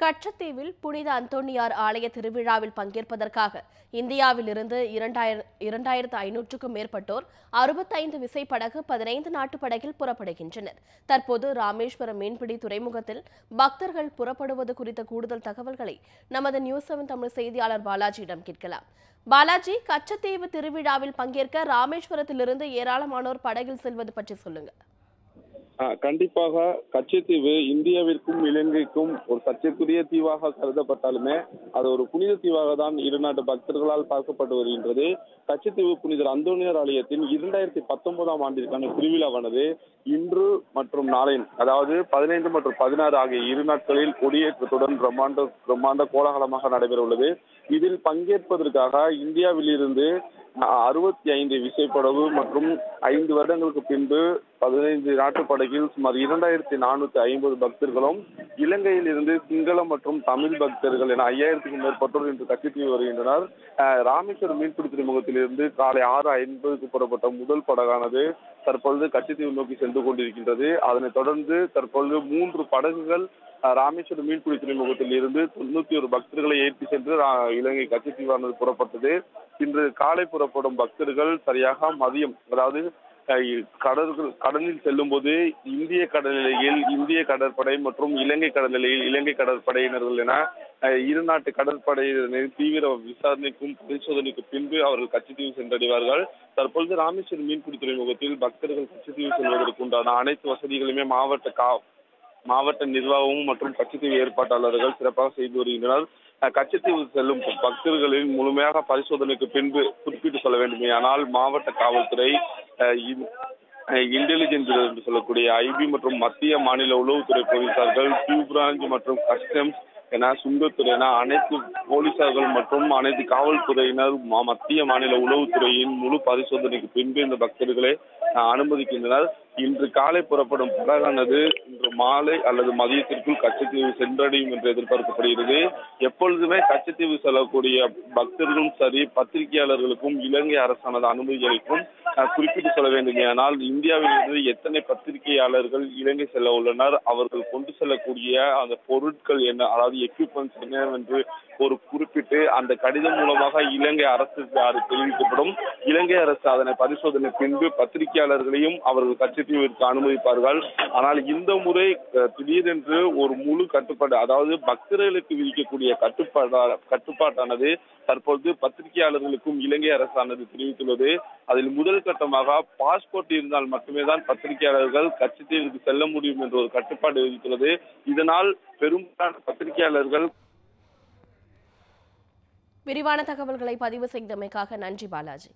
கச்சத்தீவில் புனித அந்தோணியார் ஆலய திருவிழாவில் பங்கேற்பதற்காக இந்தியாவிலிருந்து இரண்டாயிர இரண்டாயிரத்து ஐநூற்றுக்கும் மேற்பட்டோர் அறுபத்தைந்து விசைப்படகு பதினைந்து நாட்டு படகில் புறப்படுகின்றனர். தற்போது ராமேஸ்வரம் மீன்பிடி துறைமுகத்தில் பக்தர்கள் புறப்படுவது குறித்த கூடுதல் தகவல்களை நமது நியூஸ் செவன் தமிழ் செய்தியாளர் பாலாஜியிடம் கேட்கலாம். பாலாஜி கச்சத்தீவு திருவிழாவில் பங்கேற்க ராமேஸ்வரத்திலிருந்து ஏராளமானோர் படகில் செல்வது பற்றி சொல்லுங்க. கண்டிப்பாக கச்சத்தீவு இந்தியாவிற்கும் இலங்கைக்கும் ஒரு சர்ச்சைக்குரிய தீவாக கருதப்பட்டாலுமே அது ஒரு புனித தீவாக தான் இரு நாட்டு பக்தர்களால் பார்க்கப்பட்டு வருகின்றது. கச்சத்தீவு புனிதர் அந்தோனியார் ஆலயத்தின் இரண்டாயிரத்தி பத்தொன்பதாம் ஆண்டிற்கான திருவிழாவானது இன்று மற்றும் நாளை அதாவது பதினைந்து மற்றும் பதினாறு ஆகிய இரு நாட்களில் கொடியேற்றத்துடன் பிரம்மாண்ட பிரம்மாண்ட கோலாகலமாக நடைபெற உள்ளது இதில் பங்கேற்பதற்காக இந்தியாவில் இருந்து அறுபத்தி ஐந்து விசைப்படகு மற்றும் ஐந்து வருடங்களுக்கு பின்பு பதினைந்து நாட்டுப்படகில் சுமார் இரண்டாயிரத்தி நானூத்தி ஐம்பது பக்தர்களும் இலங்கையில் இருந்து சிங்களம் மற்றும் தமிழ் பக்தர்கள் என ஐயாயிரத்துக்கும் மேற்பட்டோர் இன்று கச்சத்தீவு வருகின்றனர். ராமேஸ்வரம் மீன்பிடி துறைமுகத்திலிருந்து காலை ஆறு ஐம்பதுக்கு புறப்பட்ட முதல் படகானது தற்பொழுது கச்சத்தீவு நோக்கி சென்று கொண்டிருக்கின்றது. அதனைத் தொடர்ந்து தற்பொழுது மூன்று படகுகள் ராமேஸ்வரம் மீன்பிடி துறைமுகத்தில் இருந்து தொண்ணூத்தி ஒரு பக்தர்களை ஏற்றி சென்று இலங்கை கச்சத்தீவானது புறப்பட்டது. இன்று காலை புறப்படும் பக்தர்கள் சரியாக மதியம் அதாவது கடல்கள் கடலில் செல்லும் போது இந்திய கடல்நிலையில் இந்திய கடற்படை மற்றும் இலங்கை கடல்நிலையில் இலங்கை கடற்படையினர்கள் என இரு நாட்டு கடற்படையினரின் தீவிர விசாரணைக்கும் பரிசோதனைக்கு பின்பு அவர்கள் கச்சத்தீவு சென்றடைவார்கள். தற்பொழுது ராமேஸ்வரம் மீன்பிடி துறைமுகத்தில் பக்தர்கள் கச்சத்தீவு செல்வதற்கு உண்டான அனைத்து வசதிகளுமே மாவட்ட கா மாவட்ட நிர்வாகமும் மற்றும் கச்சத்தீவு ஏற்பாட்டாளர்கள் சிறப்பாக செய்து வருகின்றனர். கச்சத்தீவு செல்லும் பக்தர்களின் முழுமையாக பரிசோதனைக்கு பின்பு குறிப்பிட்டு சொல்ல வேண்டுமேயானால் மாவட்ட காவல்துறை இன்டெலிஜென்ஸ் என்று சொல்லக்கூடிய ஐபி மற்றும் மத்திய மாநில உளவுத்துறை போலீசார்கள் கியூ பிரான்ச் மற்றும் கஸ்டம்ஸ் என சுங்கத்துறை அனைத்து போலீசார்கள் மற்றும் அனைத்து காவல்துறையினர் மத்திய மாநில உளவுத்துறையின் முழு பரிசோதனைக்கு பின்பு இந்த பக்தர்களை அனுமதிக்கின்றனர். இன்று காலை புறப்படும் படகானது இன்று மாலை அல்லது மதியத்திற்குள் கச்சத்தீவு சென்றடையும் என்று எதிர்பார்க்கப்படுகிறது. எப்பொழுதுமே கச்சத்தீவு செல்லக்கூடிய பக்தர்களும் சரி பத்திரிகையாளர்களுக்கும் இலங்கை அரசானது அனுமதி அளிக்கும் குறிப்பிட்டு சொல்ல வேண்டுமானால் இந்தியாவில் இருந்து எத்தனை பத்திரிகையாளர்கள் இலங்கை செல்ல உள்ளனர் அவர்கள் கொண்டு செல்லக்கூடிய அந்த பொருட்கள் என்ன அதாவது எக்யூப்மெண்ட்ஸ் என்னவென்று ஒரு குறிப்பிட்டு அந்த கடிதம் மூலமாக இலங்கை அரசுக்கு அது தெரிவிக்கப்படும். இலங்கை அரசு அதனை பரிசோதனை பின்பு பத்திரிகையாளர்களையும் அவர்கள் கச்சத்தீவிற்கு அனுமதிப்பார்கள். ஆனால் இந்த முறை திடீரென்று ஒரு முழு கட்டுப்பாடு அதாவது பக்தர்களுக்கு விதிக்கக்கூடிய கட்டுப்பாடு கட்டுப்பாட்டானது தற்பொழுது பத்திரிகையாளர்களுக்கும் இலங்கை அரசானது தெரிவித்துள்ளது. அதில் முதல் கட்டமாக பாஸ்போர்ட் இருந்தால் மட்டுமே தான் பத்திரிகையாளர்கள் கச்சத்தீவிற்கு செல்ல முடியும் என்ற ஒரு கட்டுப்பாடு விதித்துள்ளது. இதனால் பெரும்பாலான பத்திரிகையாளர்கள் விரிவான தகவல்களை பதிவு செய்தமைக்காக நன்றி பாலாஜி.